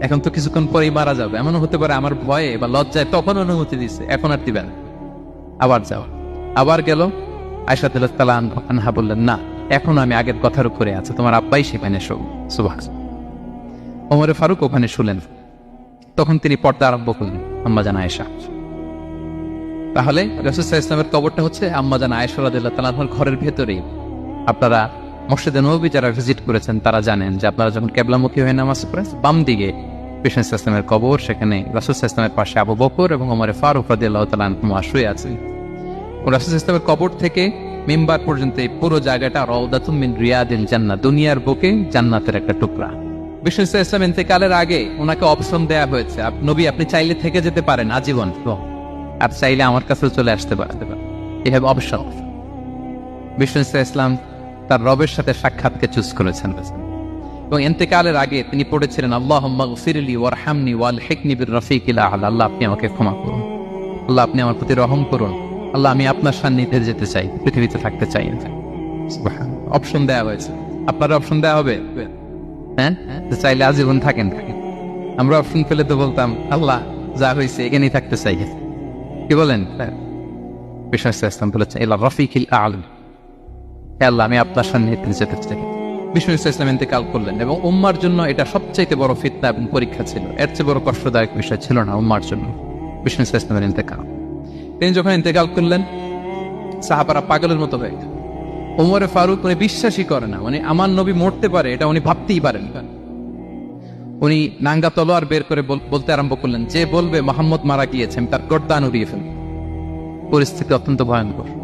এখন তো কিছুক্ষণ পরেই মারা যাবে। এমন হতে পারে আমার ভয়ে বা লজ্জায় তখন অনুমতি দিচ্ছে এখন আর দিবেন আবার যাও। আবার গেল। বললেন, না, এখন আমি আগের কথার উপরে আছে, তোমার আব্বাই সেখানে সুভাষ ওমরে ফারুক ওখানে শুলেন। তখন তিনি পর্দা আরম্ভ করলেন, আম্মা জান আয়েশা। তাহলে রসুল্লাহ ইসলামের কবরটা হচ্ছে আম্মা জান আয়েশা রাদিল্লাহ তালাহর ঘরের ভেতরেই। আপনারা মসজিদে নবী যারা ভিজিট করেছেন, তারা জানেন যে আপনারা যখন কেবলামুখী হয়ে নামাজ পড়েন বাম দিকে কৃষ্ণ ইসলামের কবর, সেখানে রাসুল ইসলামের পাশে আবু বকর এবং ওমরে ফারুক রাদিল্লাহ তালা শুয়ে আছেন রাসুল ইসলামের কবর থেকে মেম্বার পর্যন্ত এই পুরো জায়গাটা রওদাতুম মিন রিয়াদিল জান্নাত দুনিয়ার বুকে জান্নাতের একটা টুকরা। বিষ্ণু ইসলাম ইন্তেকালের আগে ওনাকে অপশন দেয়া হয়েছে নবী, আপনি চাইলে থেকে যেতে পারেন, আজীবন। আর চাইলে আমার কাছে চলে আসতে পারতে পারেন এভাবে অপশন বিষ্ণু ইসলাম তার রবের সাথে সাক্ষাৎকে চুজ করেছেন এবং ইন্তেকালের আগে তিনি পড়েছিলেন আল্লাহ ওয়াল হেকনি বির রফিক আল্লাহ, আপনি আমাকে ক্ষমা করুন। আল্লাহ, আপনি আমার প্রতি রহম করুন। আল্লাহ, আমি আপনার সান্নিধ্যে যেতে চাই, পৃথিবীতে থাকতে চাই অপশন দেওয়া হয়েছে। আপনার অপশন দেওয়া হবে? হ্যাঁ? চাইলে আজীবন থাকেন আমরা অপশন পেলে তো বলতাম, আল্লাহ, যা হয়েছে এখানেই থাকতে চাই। কি বলেন? বিশ্বাস ইসলাম বলেছেন এলা রফিকিল আলম আল্লাহ, আমি আপনার সান্নিধ্যে যেতে চাই। বিষ্ণু ইসলাম ইন্তেকাল করলেন এবং উম্মার জন্য এটা সবচাইতে বড় ফিতনা এবং পরীক্ষা ছিল। এর চেয়ে বড় কষ্টদায়ক বিষয় ছিল না উম্মার জন্য। বিষ্ণু ইসলামের ইন্তেকাল। তিনি যখন ইন্তেকাল করলেন, সাহাবারা পাগলের মতো হয়ে গেল। ওমরে ফারুক, উনি বিশ্বাসই করে না। মানে আমার নবী মরতে পারে, এটা উনি ভাবতেই পারেন উনি নাঙ্গা তলোয়ার বের করে বল- বলতে আরম্ভ করলেন, যে বলবে, মোহাম্মদ মারা গিয়েছেন তার গর্দান উড়িয়ে ফেলব। পরিস্থিতি অত্যন্ত ভয়ঙ্কর।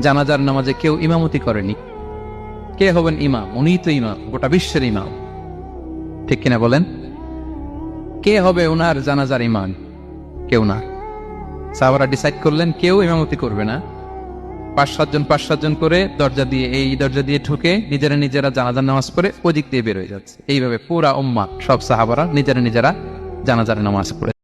জানাজার নামাজে কেউ ইমামতি করেনি। কে হবেন ইমাম? উনি তো ইমাম, গোটা বিশ্বের ইমাম। ঠিক কিনা বলেন? কে হবে ওনার জানাজার ইমাম? কেউ না। সাহাবারা ডিসাইড করলেন, কেউ ইমামতি করবে না। পাঁচ সাতজন পাঁচ সাতজন করে দরজা দিয়ে, এই দরজা দিয়ে ঢুকে নিজেরা নিজেরা জানাজার নামাজ পড়ে ওদিক দিয়ে বের হয়ে যাচ্ছে। এইভাবে পুরা উম্মা সব সাহাবারা নিজেরা নিজেরা জানাজার নামাজ পড়ে।